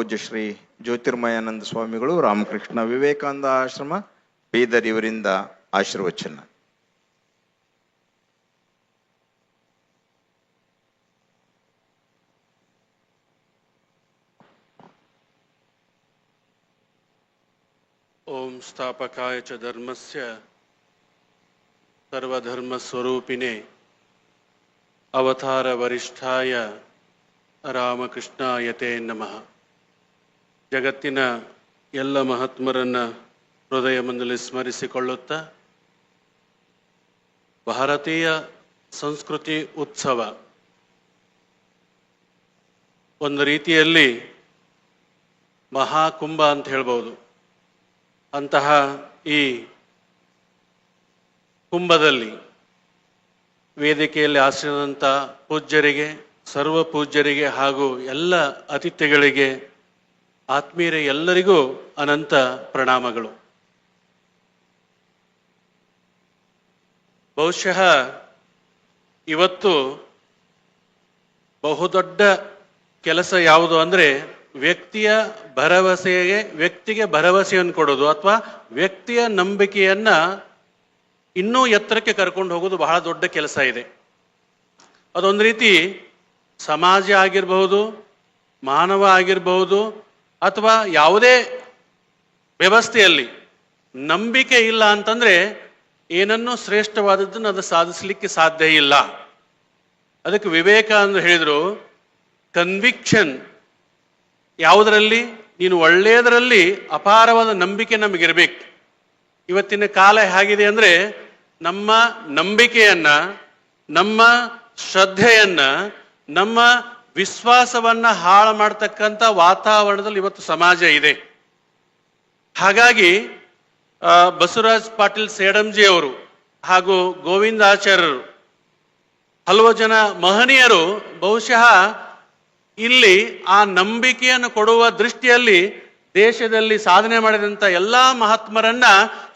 ಪೂಜ್ಯ ಶ್ರೀ ಜ್ಯೋತಿರ್ಮಯಾನಂದ ಸ್ವಾಮಿಗಳು ರಾಮಕೃಷ್ಣ ವಿವೇಕಾನಂದ ಆಶ್ರಮ ಬೀದರ್ ಇವರಿಂದ ಆಶೀರ್ವಚನ ఓం స్థాపకాయ చ ధర్మస్య సర్వధర్మస్వరూపిణే అవతార వరిష్ఠాయ రామకృష్ణాయతే నమ ಜಗತ್ತಿನ ಎಲ್ಲ ಮಹಾತ್ಮರನ್ನ ಹೃದಯ ಮಂದಲಿ ಸ್ಮರಿಸಿಕೊಳ್ಳುತ್ತಾ ಭಾರತೀಯ ಸಂಸ್ಕೃತಿ ಉತ್ಸವ ಒಂದು ರೀತಿಯಲ್ಲಿ ಮಹಾಕುಂಭ ಅಂತ ಹೇಳ್ಬೋದು. ಅಂತಹ ಈ ಕುಂಭದಲ್ಲಿ ವೇದಿಕೆಯಲ್ಲಿ ಆಶ್ರಯದಂಥ ಪೂಜ್ಯರಿಗೆ, ಸರ್ವ ಪೂಜ್ಯರಿಗೆ ಹಾಗೂ ಎಲ್ಲ ಅತಿಥಿಗಳಿಗೆ ಆತ್ಮೀಯರ, ಎಲ್ಲರಿಗೂ ಅನಂತ ಪ್ರಣಾಮಗಳು. ಬಹುಶಃ ಇವತ್ತು ಬಹುದೊಡ್ಡ ಕೆಲಸ ಯಾವುದು ಅಂದರೆ ವ್ಯಕ್ತಿಯ ಭರವಸೆಗೆ, ವ್ಯಕ್ತಿಗೆ ಭರವಸೆಯನ್ನು ಕೊಡೋದು ಅಥವಾ ವ್ಯಕ್ತಿಯ ನಂಬಿಕೆಯನ್ನ ಇನ್ನೂ ಎತ್ತರಕ್ಕೆ ಕರ್ಕೊಂಡು ಹೋಗೋದು ಬಹಳ ದೊಡ್ಡ ಕೆಲಸ ಇದೆ. ಅದೊಂದು ರೀತಿ ಸಮಾಜ ಆಗಿರಬಹುದು, ಮಾನವ ಆಗಿರಬಹುದು ಅಥವಾ ಯಾವುದೇ ವ್ಯವಸ್ಥೆಯಲ್ಲಿ ನಂಬಿಕೆ ಇಲ್ಲ ಅಂತಂದ್ರೆ ಏನನ್ನೂ ಶ್ರೇಷ್ಠವಾದದ್ದನ್ನು ಅದು ಸಾಧಿಸಲಿಕ್ಕೆ ಸಾಧ್ಯ ಇಲ್ಲ. ಅದಕ್ಕೆ ವಿವೇಕ ಅಂತ ಹೇಳಿದ್ರು ಕನ್ವಿಕ್ಷನ್ ಯಾವುದರಲ್ಲಿ? ನೀನು ಒಳ್ಳೆಯದರಲ್ಲಿ ಅಪಾರವಾದ ನಂಬಿಕೆ ನಮಗಿರಬೇಕು. ಇವತ್ತಿನ ಕಾಲ ಹೇಗಿದೆ ಅಂದ್ರೆ ನಮ್ಮ ನಂಬಿಕೆಯನ್ನ, ನಮ್ಮ ಶ್ರದ್ಧೆಯನ್ನ, ನಮ್ಮ ವಿಶ್ವಾಸವನ್ನ ಹಾಳು ಮಾಡ್ತಕ್ಕಂಥ ವಾತಾವರಣದಲ್ಲಿ ಇವತ್ತು ಸಮಾಜ ಇದೆ. ಹಾಗಾಗಿ ಬಸವರಾಜ್ ಪಾಟೀಲ್ ಸೇಡಂಜಿ ಅವರು ಹಾಗೂ ಗೋವಿಂದಾಚಾರ್ಯರು ಹಲವು ಜನ ಮಹನೀಯರು ಬಹುಶಃ ಇಲ್ಲಿ ಆ ನಂಬಿಕೆಯನ್ನು ಕೊಡುವ ದೃಷ್ಟಿಯಲ್ಲಿ ದೇಶದಲ್ಲಿ ಸಾಧನೆ ಮಾಡಿದಂಥ ಎಲ್ಲ ಮಹಾತ್ಮರನ್ನ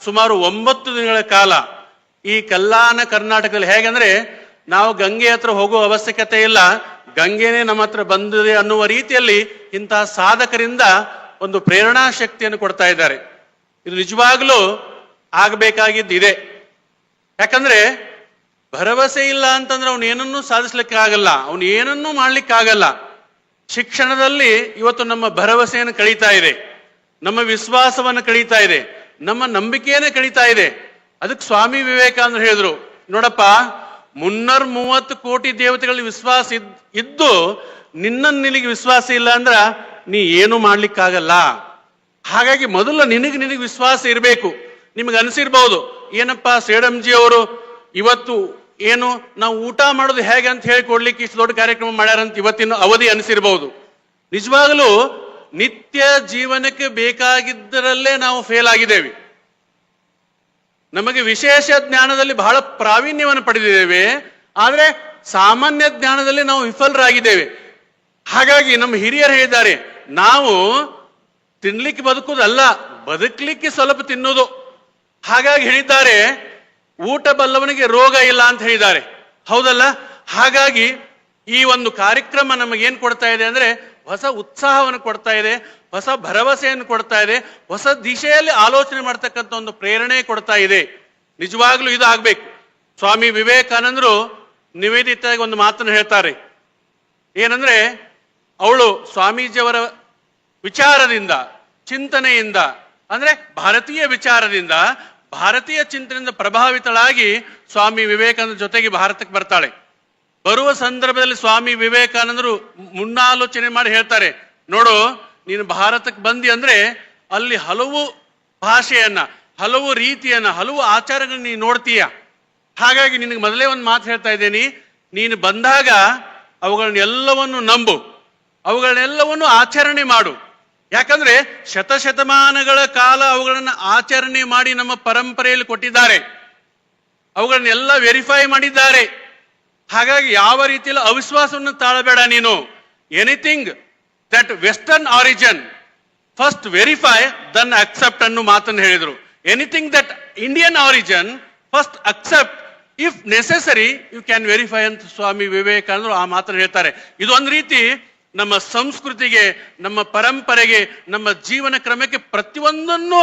ಸುಮಾರು ಒಂಬತ್ತು ದಿನಗಳ ಕಾಲ ಈ ಕಲ್ಯಾಣ ಕರ್ನಾಟಕದಲ್ಲಿ ಹೇಗೆಂದ್ರೆ ನಾವು ಗಂಗೆ ಹತ್ರ ಹೋಗುವ ಅವಶ್ಯಕತೆ ಇಲ್ಲ. ಗಂಗೆನೇ ನಮ್ಮ ಹತ್ರ ಬಂದಿದೆ ಅನ್ನುವ ರೀತಿಯಲ್ಲಿ ಇಂತಹ ಸಾಧಕರಿಂದ ಒಂದು ಪ್ರೇರಣಾ ಶಕ್ತಿಯನ್ನು ಕೊಡ್ತಾ ಇದ್ದಾರೆ. ಇದು ನಿಜವಾಗ್ಲೂ ಆಗಬೇಕಾಗಿದ್ದು ಇದೆ ಯಾಕಂದ್ರೆ ಭರವಸೆ ಇಲ್ಲ ಅಂತಂದ್ರೆ ಅವನು ಏನನ್ನೂ ಸಾಧಿಸ್ಲಿಕ್ಕೆ ಆಗಲ್ಲ ಅವನು ಏನನ್ನೂ ಮಾಡ್ಲಿಕ್ಕೆ ಆಗಲ್ಲ ಶಿಕ್ಷಣದಲ್ಲಿ ಇವತ್ತು ನಮ್ಮ ಭರವಸೆಯನ್ನು ಕಳೀತಾ ಇದೆ. ನಮ್ಮ ವಿಶ್ವಾಸವನ್ನು ಕಳೀತಾ ಇದೆ. ನಮ್ಮ ನಂಬಿಕೆಯನ್ನು ಕಳೀತಾ ಇದೆ. ಅದಕ್ಕೆ ಸ್ವಾಮಿ ವಿವೇಕಾನಂದ ಹೇಳಿದ್ರು, ನೋಡಪ್ಪ ಮುನ್ನೂರ ಮೂವತ್ತು ಕೋಟಿ ದೇವತೆಗಳಿಗೆ ವಿಶ್ವಾಸ ಇದ್, ಇದ್ದು ನಿನ್ನನ್ನು ನಿನಗೆ ವಿಶ್ವಾಸ ಇಲ್ಲ ಅಂದ್ರೆ ನೀ ಏನು ಮಾಡ್ಲಿಕ್ಕಾಗಲ್ಲ. ಹಾಗಾಗಿ ಮೊದಲು ನಿನಗೆ ನಿನಗೆ ವಿಶ್ವಾಸ ಇರಬೇಕು. ನಿಮಗೆ ಅನಿಸಿರ್ಬಹುದು ಏನಪ್ಪ ಸೇಡಂಜಿ ಅವರು ಇವತ್ತು ಏನು ನಾವು ಊಟ ಮಾಡೋದು ಹೇಗೆ ಅಂತ ಹೇಳಿ ಕೊಡ್ಲಿಕ್ಕೆ ಇಷ್ಟು ದೊಡ್ಡ ಕಾರ್ಯಕ್ರಮ ಮಾಡ್ಯಾರಂತ ಇವತ್ತಿನ ಅವಧಿ ಅನಿಸಿರ್ಬಹುದು ನಿಜವಾಗಲೂ ನಿತ್ಯ ಜೀವನಕ್ಕೆ ಬೇಕಾಗಿದ್ದರಲ್ಲೇ ನಾವು ಫೇಲ್ ಆಗಿದ್ದೇವೆ. ನಮಗೆ ವಿಶೇಷ ಜ್ಞಾನದಲ್ಲಿ ಬಹಳ ಪ್ರಾವೀಣ್ಯವನ್ನು ಪಡೆದಿದ್ದೇವೆ. ಆದರೆ ಸಾಮಾನ್ಯ ಜ್ಞಾನದಲ್ಲಿ ನಾವು ವಿಫಲರಾಗಿದ್ದೇವೆ. ಹಾಗಾಗಿ ನಮ್ಮ ಹಿರಿಯರು ಹೇಳಿದ್ದಾರೆ, ನಾವು ತಿನ್ಲಿಕ್ಕೆ ಬದುಕುವುದಲ್ಲ, ಬದುಕಲಿಕ್ಕೆ ಸ್ವಲ್ಪ ತಿನ್ನೋದು ಹಾಗಾಗಿ ಹೇಳಿದ್ದಾರೆ, ಊಟ ಬಲ್ಲವನಿಗೆ ರೋಗ ಇಲ್ಲ ಅಂತ ಹೇಳಿದ್ದಾರೆ. ಹೌದಲ್ಲ? ಹಾಗಾಗಿ ಈ ಒಂದು ಕಾರ್ಯಕ್ರಮ ನಮಗೇನು ಕೊಡ್ತಾ ಇದೆ ಅಂದ್ರೆ, ಹೊಸ ಉತ್ಸಾಹವನ್ನು ಕೊಡ್ತಾ ಇದೆ. ಹೊಸ ಭರವಸೆಯನ್ನು ಕೊಡ್ತಾ ಇದೆ, ಹೊಸ ದಿಶೆಯಲ್ಲಿ ಆಲೋಚನೆ ಮಾಡ್ತಕ್ಕಂಥ ಒಂದು ಪ್ರೇರಣೆ ಕೊಡ್ತಾ ಇದೆ. ನಿಜವಾಗ್ಲೂ ಇದು ಆಗ್ಬೇಕು ಸ್ವಾಮಿ ವಿವೇಕಾನಂದರು ನಿವೇದಿತಾಗಿ ಒಂದು ಮಾತನ್ನು ಹೇಳ್ತಾರೆ. ಏನಂದ್ರೆ, ಅವಳು ಸ್ವಾಮೀಜಿಯವರ ವಿಚಾರದಿಂದ, ಚಿಂತನೆಯಿಂದ, ಅಂದ್ರೆ ಭಾರತೀಯ ವಿಚಾರದಿಂದ, ಭಾರತೀಯ ಚಿಂತನೆಯಿಂದ ಪ್ರಭಾವಿತಳಾಗಿ ಸ್ವಾಮಿ ವಿವೇಕಾನಂದ ಜೊತೆಗೆ ಭಾರತಕ್ಕೆ ಬರ್ತಾಳೆ. ಬರುವ ಸಂದರ್ಭದಲ್ಲಿ ಸ್ವಾಮಿ ವಿವೇಕಾನಂದರು ಮುನ್ನಾಲೋಚನೆ ಮಾಡಿ ಹೇಳ್ತಾರೆ. ನೋಡು ನೀನು ಭಾರತಕ್ಕೆ ಬಂದಿ ಅಂದರೆ ಅಲ್ಲಿ ಹಲವು ಭಾಷೆಯನ್ನು, ಹಲವು ರೀತಿಯನ್ನು, ಹಲವು ಆಚಾರಗಳನ್ನ ನೀನು ನೋಡ್ತೀಯ. ಹಾಗಾಗಿ ನಿನಗೆ ಮೊದಲೇ ಒಂದು ಮಾತು ಹೇಳ್ತಾ ಇದ್ದೀನಿ. ನೀನು ಬಂದಾಗ ಅವುಗಳನ್ನೆಲ್ಲವನ್ನು ನಂಬು, ಅವುಗಳನ್ನೆಲ್ಲವನ್ನು ಆಚರಣೆ ಮಾಡು. ಯಾಕಂದ್ರೆ ಶತಶತಮಾನಗಳ ಕಾಲ ಅವುಗಳನ್ನು ಆಚರಣೆ ಮಾಡಿ ನಮ್ಮ ಪರಂಪರೆಯಲ್ಲಿ ಕೊಟ್ಟಿದ್ದಾರೆ. ಅವುಗಳನ್ನೆಲ್ಲ ವೆರಿಫೈ ಮಾಡಿದ್ದಾರೆ. ಹಾಗಾಗಿ ಯಾವ ರೀತಿಯಲ್ಲಿ ಅವಿಶ್ವಾಸವನ್ನು ತಾಳಬೇಡ ನೀನು. Anything that western origin first verify then accept ಅನ್ನು ಮಾತನ್ನು ಹೇಳಿದ್ರು. Anything that Indian origin first accept if necessary you can verify ಅಂತ ಸ್ವಾಮಿ ವಿವೇಕಾನಂದರು ಆ ಮಾತನ್ನು ಹೇಳ್ತಾರೆ. ಇದೊಂದು ರೀತಿ ನಮ್ಮ ಸಂಸ್ಕೃತಿಗೆ, ನಮ್ಮ ಪರಂಪರೆಗೆ, ನಮ್ಮ ಜೀವನ ಕ್ರಮಕ್ಕೆ ಪ್ರತಿಯೊಂದನ್ನು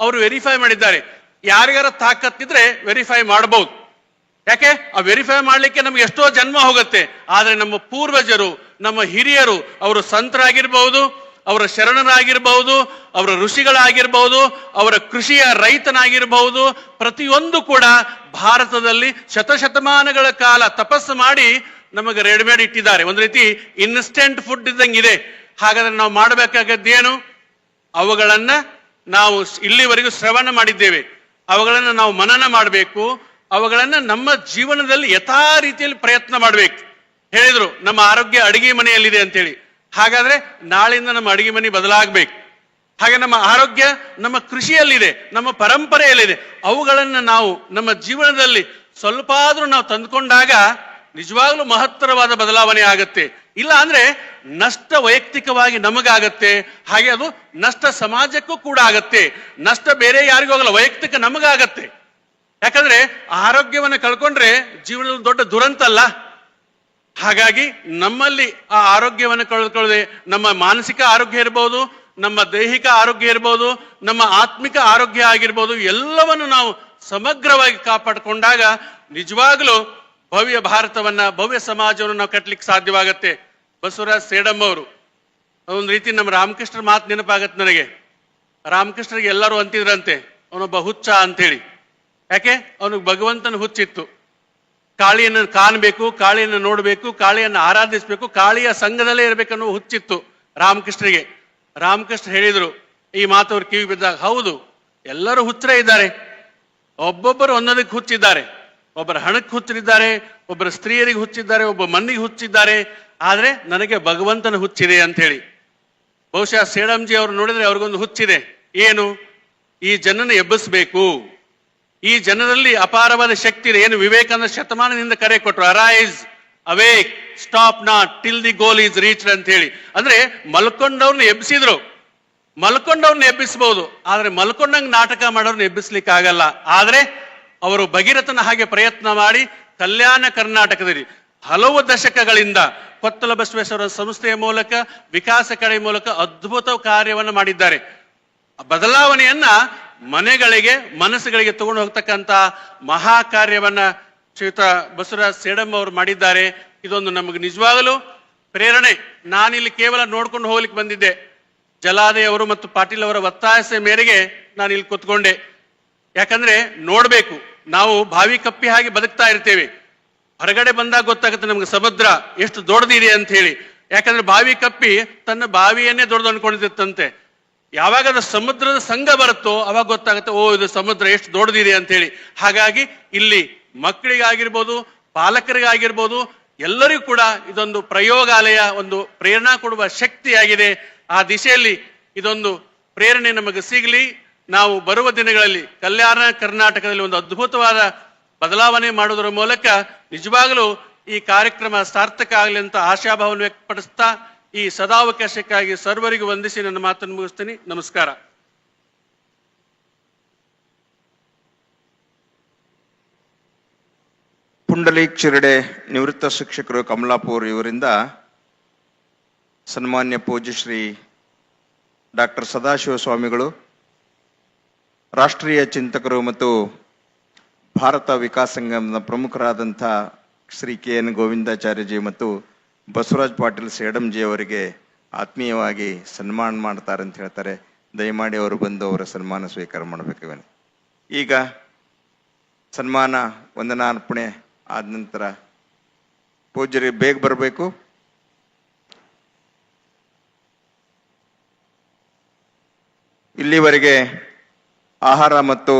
ಅವರು ವೆರಿಫೈ ಮಾಡಿದ್ದಾರೆ. ಯಾರಿಗಾರ ತಾಕತ್ತಿದ್ರೆ ವೆರಿಫೈ ಮಾಡಬಹುದು ಯಾಕೆ? ಆ ವೆರಿಫೈ ಮಾಡ್ಲಿಕ್ಕೆ ನಮ್ಗೆ ಎಷ್ಟೋ ಜನ್ಮ ಹೋಗುತ್ತೆ. ಆದ್ರೆ ನಮ್ಮ ಪೂರ್ವಜರು ನಮ್ಮ ಹಿರಿಯರು ಅವರು ಸಂತರಾಗಿರ್ಬಹುದು ಅವರ ಶರಣರಾಗಿರ್ಬಹುದು ಅವರ ಋಷಿಗಳಾಗಿರ್ಬಹುದು ಅವರ ಕೃಷಿಯ ರೈತನಾಗಿರ್ಬಹುದು ಪ್ರತಿಯೊಂದು ಕೂಡ ಭಾರತದಲ್ಲಿ ಶತಶತಮಾನಗಳ ಕಾಲ ತಪಸ್ಸು ಮಾಡಿ ನಮಗೆ ರೆಡಿಮೇಡ್ ಇಟ್ಟಿದ್ದಾರೆ. ಒಂದು ರೀತಿ ಇನ್ಸ್ಟೆಂಟ್ ಫುಡ್ ಇದೆ ಹಾಗಾದ್ರೆ ನಾವು ಮಾಡಬೇಕಾಗದ್ದೇನು ಅವುಗಳನ್ನ ನಾವು ಇಲ್ಲಿವರೆಗೂ ಶ್ರವಣ ಮಾಡಿದ್ದೇವೆ. ಅವುಗಳನ್ನು ನಾವು ಮನನ ಮಾಡಬೇಕು. ಅವುಗಳನ್ನು ನಮ್ಮ ಜೀವನದಲ್ಲಿ ಯಥಾ ರೀತಿಯಲ್ಲಿ ಪ್ರಯತ್ನ ಮಾಡಬೇಕು. ಹೇಳಿದ್ರು, ನಮ್ಮ ಆರೋಗ್ಯ ಅಡಿಗೆ ಮನೆಯಲ್ಲಿದೆ ಅಂತೇಳಿ. ಹಾಗಾದ್ರೆ ನಾಳಿಂದ ನಮ್ಮ ಅಡಿಗೆ ಮನೆ ಬದಲಾಗಬೇಕು. ಹಾಗೆ ನಮ್ಮ ಆರೋಗ್ಯ ನಮ್ಮ ಕೃಷಿಯಲ್ಲಿದೆ, ನಮ್ಮ ಪರಂಪರೆಯಲ್ಲಿದೆ. ಅವುಗಳನ್ನ ನಾವು ನಮ್ಮ ಜೀವನದಲ್ಲಿ ಸ್ವಲ್ಪ ಆದ್ರೂ ನಾವು ತಂದುಕೊಂಡಾಗ ನಿಜವಾಗ್ಲೂ ಮಹತ್ತರವಾದ ಬದಲಾವಣೆ ಆಗತ್ತೆ. ಇಲ್ಲ ಅಂದ್ರೆ ನಷ್ಟ ವೈಯಕ್ತಿಕವಾಗಿ ನಮಗಾಗತ್ತೆ. ಹಾಗೆ ಅದು ನಷ್ಟ ಸಮಾಜಕ್ಕೂ ಕೂಡ ಆಗತ್ತೆ. ನಷ್ಟ ಬೇರೆ ಯಾರಿಗೂ ಆಗಲ್ಲ, ವೈಯಕ್ತಿಕ ನಮಗಾಗತ್ತೆ. ಯಾಕಂದ್ರೆ ಆರೋಗ್ಯವನ್ನ ಕಳ್ಕೊಂಡ್ರೆ ಜೀವನದಲ್ಲಿ ದೊಡ್ಡ ದುರಂತ ಅಲ್ಲ. ಹಾಗಾಗಿ ನಮ್ಮಲ್ಲಿ ಆ ಆರೋಗ್ಯವನ್ನು ಕಳೆದುಕೊಳ್ಳದೆ ನಮ್ಮ ಮಾನಸಿಕ ಆರೋಗ್ಯ ಇರಬಹುದು ನಮ್ಮ ದೈಹಿಕ ಆರೋಗ್ಯ ಇರಬಹುದು ನಮ್ಮ ಆತ್ಮಿಕ ಆರೋಗ್ಯ ಆಗಿರ್ಬೋದು, ಎಲ್ಲವನ್ನು ನಾವು ಸಮಗ್ರವಾಗಿ ಕಾಪಾಡಿಕೊಂಡಾಗ ನಿಜವಾಗ್ಲೂ ಭವ್ಯ ಭಾರತವನ್ನ, ಭವ್ಯ ಸಮಾಜವನ್ನು ನಾವು ಕಟ್ಟಲಿಕ್ಕೆ ಸಾಧ್ಯವಾಗತ್ತೆ. ಬಸವರಾಜ್ ಸೇಡಂ ಅವರು. ಒಂದು ರೀತಿ ನಮ್ಮ ರಾಮಕೃಷ್ಣರ ಮಾತು ನೆನಪಾಗತ್ತೆ ನನಗೆ. ರಾಮಕೃಷ್ಣರಿಗೆ ಎಲ್ಲರೂ ಅಂತಿದ್ರಂತೆ, ಅವನೊಬ್ಬ ಹುಚ್ಚ ಅಂತೇಳಿ ಯಾಕೆ? ಅವನಿಗೆ ಭಗವಂತನ ಹುಚ್ಚಿತ್ತು. ಕಾಳಿಯನ್ನು ಕಾಣಬೇಕು, ಕಾಳಿಯನ್ನು ನೋಡಬೇಕು, ಕಾಳಿಯನ್ನು ಆರಾಧಿಸಬೇಕು, ಕಾಳಿಯ ಸಂಘದಲ್ಲೇ ಇರಬೇಕನ್ನೋ ಹುಚ್ಚಿತ್ತು ರಾಮಕೃಷ್ಣರಿಗೆ. ರಾಮಕೃಷ್ಣ ಹೇಳಿದರು, ಈ ಮಾತು ಅವ್ರ ಕಿವಿ ಬಿದ್ದಾಗ, ಹೌದು, ಎಲ್ಲರೂ ಹುಚ್ಚರೇ ಇದ್ದಾರೆ. ಒಬ್ಬೊಬ್ಬರು ಒಂದೊಂದಕ್ಕೆ ಹುಚ್ಚಿದ್ದಾರೆ. ಒಬ್ಬರ ಹಣಕ್ಕೆ ಹುಚ್ಚರಿದ್ದಾರೆ ಒಬ್ಬರ ಸ್ತ್ರೀಯರಿಗೆ ಹುಚ್ಚಿದ್ದಾರೆ, ಒಬ್ಬ ಮಣ್ಣಿಗೆ ಹುಚ್ಚಿದ್ದಾರೆ. ಆದರೆ ನನಗೆ ಭಗವಂತನ ಹುಚ್ಚಿದೆ ಅಂತ ಹೇಳಿ ಬಹುಶಃ ಸೇಡಂಜಿ ಅವರು ನೋಡಿದ್ರೆ ಅವ್ರಿಗೊಂದು ಹುಚ್ಚಿದೆ. ಏನು? ಈ ಜನನ ಎಬ್ಬಿಸ್ಬೇಕು. ಈ ಜನರಲ್ಲಿ ಅಪಾರವಾದ ಶಕ್ತಿ ಇದೆ. ಏನು ವಿವೇಕಾನಂದ ಶತಮಾನದಿಂದ ಕರೆ ಕೊಟ್ಟರು arise awake stop not till the goal is reach ಅಂತ ಹೇಳಿ. ಅಂದ್ರೆ ಮಲ್ಕೊಂಡವ್ರನ್ನ ಎಬ್ಬಿಸಿದ್ರು. ಮಲ್ಕೊಂಡವ್ರನ್ನ ಎಬ್ಬಿಸಬಹುದು ಆದ್ರೆ ಮಲ್ಕೊಂಡಂಗ್ ನಾಟಕ ಮಾಡೋರ್ನ ಎಬ್ಬಿಸ್ಲಿಕ್ಕೆ ಆಗಲ್ಲ ಆದ್ರೆ ಅವರು ಭಗೀರಥನ ಹಾಗೆ ಪ್ರಯತ್ನ ಮಾಡಿ ಕಲ್ಯಾಣ ಕರ್ನಾಟಕದಲ್ಲಿ ಹಲವು ದಶಕಗಳಿಂದ ಕೊತ್ತಲ ಬಸವೇಶ್ವರ ಸಂಸ್ಥೆಯ ಮೂಲಕ, ವಿಕಾಸ ಕಡೆ ಮೂಲಕ ಅದ್ಭುತ ಕಾರ್ಯವನ್ನು ಮಾಡಿದ್ದಾರೆ. ಬದಲಾವಣೆಯನ್ನ ಮನೆಗಳಿಗೆ, ಮನಸ್ಸುಗಳಿಗೆ ತಗೊಂಡು ಹೋಗ್ತಕ್ಕಂತ ಮಹಾ ಕಾರ್ಯವನ್ನ ಶ್ರೀಯುತ ಬಸವರಾಜ್ ಸೇಡಂ ಅವರು ಮಾಡಿದ್ದಾರೆ. ಇದೊಂದು ನಮಗೆ ನಿಜವಾಗಲೂ ಪ್ರೇರಣೆ. ನಾನಿಲ್ಲಿ ಕೇವಲ ನೋಡ್ಕೊಂಡು ಹೋಗ್ಲಿಕ್ಕೆ ಬಂದಿದ್ದೆ. ಜಲಾದೆ ಅವರು ಮತ್ತು ಪಾಟೀಲ್ ಅವರ ಒತ್ತಾಯಸ ಮೇರೆಗೆ ನಾನು ಇಲ್ಲಿ ಕೂತ್ಕೊಂಡೆ. ಯಾಕಂದ್ರೆ ನೋಡ್ಬೇಕು, ನಾವು ಬಾವಿ ಕಪ್ಪಿ ಹಾಗೆ ಬದುಕ್ತಾ ಇರ್ತೇವೆ. ಹೊರಗಡೆ ಬಂದಾಗ ಗೊತ್ತಾಗುತ್ತೆ ನಮ್ಗೆ ಸಮುದ್ರ ಎಷ್ಟು ದೊಡ್ಡದಿದೆ ಅಂತ ಹೇಳಿ. ಯಾಕಂದ್ರೆ ಬಾವಿ ಕಪ್ಪಿ ತನ್ನ ಬಾವಿಯನ್ನೇ ದೊಡ್ಡದು ಅನ್ಕೊಂಡಿರ್ತಂತೆ. ಯಾವಾಗ ಅದು ಸಮುದ್ರದ ಸಂಘ ಬರುತ್ತೋ ಅವಾಗ ಗೊತ್ತಾಗುತ್ತೆ, ಓ, ಇದು ಸಮುದ್ರ ಎಷ್ಟು ದೊಡ್ಡದಿದೆ ಅಂತ ಹೇಳಿ ಹಾಗಾಗಿ ಇಲ್ಲಿ ಮಕ್ಕಳಿಗಾಗಿರ್ಬೋದು, ಪಾಲಕರಿಗಾಗಿರ್ಬೋದು, ಎಲ್ಲರಿಗೂ ಕೂಡ ಇದೊಂದು ಪ್ರಯೋಗಾಲಯ, ಒಂದು ಪ್ರೇರಣಾ ಕೊಡುವ ಶಕ್ತಿಯಾಗಿದೆ. ಆ ದಿಶೆಯಲ್ಲಿ ಇದೊಂದು ಪ್ರೇರಣೆ ನಮಗೆ ಸಿಗಲಿ. ನಾವು ಬರುವ ದಿನಗಳಲ್ಲಿ ಕಲ್ಯಾಣ ಕರ್ನಾಟಕದಲ್ಲಿ ಒಂದು ಅದ್ಭುತವಾದ ಬದಲಾವಣೆ ಮಾಡುವುದರ ಮೂಲಕ ನಿಜವಾಗಲೂ ಈ ಕಾರ್ಯಕ್ರಮ ಸಾರ್ಥಕ ಆಗಲಿ ಅಂತ ಆಶಾಭಾವನೆ ವ್ಯಕ್ತಪಡಿಸ್ತಾ ಈ ಸದಾವಕಾಶಕ್ಕಾಗಿ ಸರ್ವರಿಗೂ ವಂದಿಸಿ ನನ್ನ ಮಾತನ್ನು ಮುಗಿಸ್ತೀನಿ. ನಮಸ್ಕಾರ. ಪುಂಡಲೀಕ್ ಶಿರಡೆ ನಿವೃತ್ತ ಶಿಕ್ಷಕರು ಕಮಲಾಪುರ್ ಇವರಿಂದ ಸನ್ಮಾನ್ಯ ಪೂಜ್ಯ ಶ್ರೀ ಡಾಕ್ಟರ್ ಸದಾಶಿವ ಸ್ವಾಮಿಗಳು, ರಾಷ್ಟ್ರೀಯ ಚಿಂತಕರು ಮತ್ತು ಭಾರತ ವಿಕಾಸ ಸಂಗಮದ ಪ್ರಮುಖರಾದಂಥ ಶ್ರೀ ಕೆ ಎನ್ ಗೋವಿಂದಾಚಾರ್ಯಜಿ ಮತ್ತು ಬಸವರಾಜ್ ಪಾಟೀಲ್ ಸೇಡಂಜಿ ಅವರಿಗೆ ಆತ್ಮೀಯವಾಗಿ ಸನ್ಮಾನ ಮಾಡ್ತಾರೆ ಅಂತ ಹೇಳ್ತಾರೆ. ದಯಮಾಡಿ ಅವರು ಬಂದು ಅವರ ಸನ್ಮಾನ ಸ್ವೀಕಾರ ಮಾಡಬೇಕು ಈಗ ಸನ್ಮಾನ ವಂದನಾರ್ಪಣೆ ಆದ ನಂತರ ಪೂಜ್ಯರಿಗೆ ಬೇಗ ಬರಬೇಕು. ಇಲ್ಲಿವರೆಗೆ ಆಹಾರ ಮತ್ತು